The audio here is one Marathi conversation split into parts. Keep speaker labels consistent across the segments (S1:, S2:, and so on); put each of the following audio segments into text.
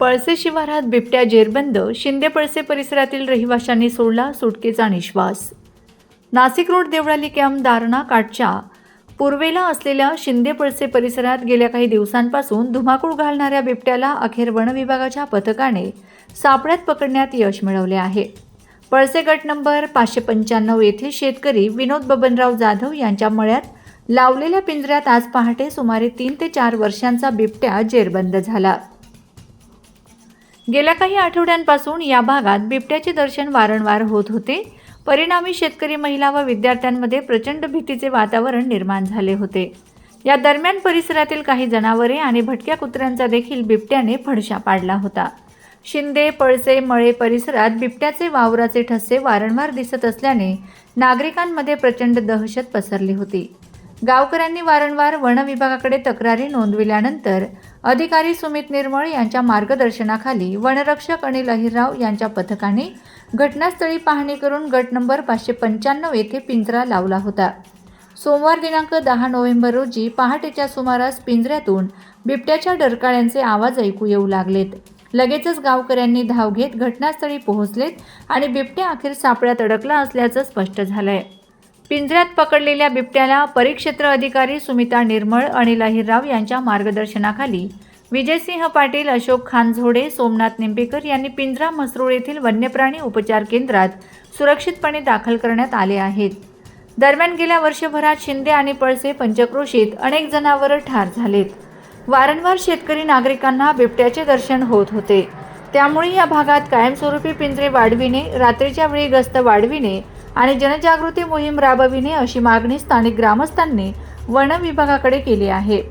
S1: पळसे शिवारात बिबट्या जेरबंद शिंदे पळसे परिसरातील रहिवाशांनी सोडला सुटकेचा निश्वास. नाशिक रोड देवळाली कॅम्प दारणा काठच्या. पूर्वेला असलेल्या शिंदे पळसे परिसरात गेल्या काही दिवसांपासून धुमाकूळ घालणाऱ्या बिबट्याला अखेर वनविभागाच्या पथकाने सापळ्यात पकडण्यात यश मिळवले आहे. पळसे गट नंबर पाचशे पंच्याण्णव येथील शेतकरी विनोद बबनराव जाधव यांच्या मळ्यात लावलेल्या पिंजऱ्यात आज पहाटे सुमारे तीन ते चार वर्षांचा बिबट्या जेरबंद झाला. गेल्या काही आठवड्यांपासून या भागात बिबट्याचे दर्शन वारंवार होत होते. परिणामी शेतकरी महिला व विद्यार्थ्यांमध्ये प्रचंड भीतीचे वातावरण निर्माण झाले होते. या दरम्यान परिसरातील काही जनावरे आणि भटक्या कुत्र्यांचा देखील बिबट्याने फडशा पाडला होता. शिंदे पळसे मळे परिसरात बिबट्याचे वावराचे ठसे वारंवार दिसत असल्याने नागरिकांमध्ये प्रचंड दहशत पसरली होती. गावकऱ्यांनी वारंवार वन विभागाकडे तक्रारी नोंदविल्यानंतर अधिकारी सुमित निर्मळ यांच्या मार्गदर्शनाखाली वनरक्षक अनिल अहिरराव यांच्या पथकाने घटनास्थळी पाहणी करून गट नंबर पाचशे पंच्याण्णव येथे पिंजरा लावला होता. सोमवार दिनांक दहा नोव्हेंबर रोजी पहाटेच्या सुमारास पिंजऱ्यातून बिबट्याच्या डरकाळ्यांचे आवाज ऐकू येऊ लागलेत. लगेचच गावकऱ्यांनी धाव घेत घटनास्थळी पोहोचलेत आणि बिबट्या अखेर सापळ्यात अडकला असल्याचं स्पष्ट झालंय. पिंजऱ्यात पकडलेल्या बिबट्याला परिक्षेत्र अधिकारी सुमिता निर्मळ अनिल अहिरराव यांच्या मार्गदर्शनाखाली विजयसिंह पाटील अशोक खानझोडे सोमनाथ निंबेकर यांनी पिंजरा मसरूळ येथील वन्यप्राणी उपचार केंद्रात सुरक्षितपणे दाखल करण्यात आले आहेत. दरम्यान गेल्या वर्षभरात शिंदे आणि पळसे पंचक्रोशीत अनेक जनावरं ठार झालेत. वारंवार शेतकरी नागरिकांना बिबट्याचे दर्शन होत होते. त्यामुळे या भागात कायमस्वरूपी पिंजरे वाढविणे रात्रीच्या वेळी गस्त वाढविणे आणि जनजागृती मोहीम राबविणे अशी मागणी स्थानिक ग्रामस्थांनी वन विभागाकडे केली आहे.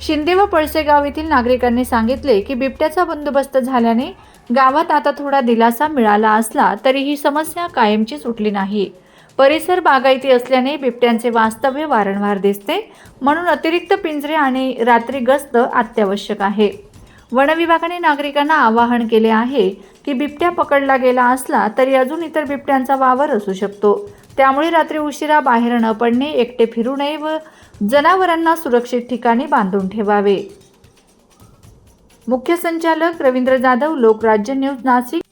S1: शिंदे व पळसेगाव येथील नागरिकांनी सांगितले की बिबट्याचा बंदोबस्त झाल्याने गावात आता थोडा दिलासा मिळाला असला तरी ही समस्या कायमची सुटली नाही. परिसर बागायती असल्याने बिबट्यांचे वास्तव्य वारंवार दिसते. म्हणून अतिरिक्त पिंजरे आणि रात्री गस्त अत्यावश्यक आहे. वनविभागाने नागरिकांना आवाहन केले आहे की बिबट्या पकडला गेला असला तरी अजून इतर बिबट्यांचा वावर असू शकतो. त्यामुळे रात्री उशिरा बाहेर न पडणे एकटे फिरू नये व जनावरांना सुरक्षित ठिकाणी बांधून ठेवावे. मुख्य संचालक रवींद्र जाधव लोकराज्य न्यूज नाशिक.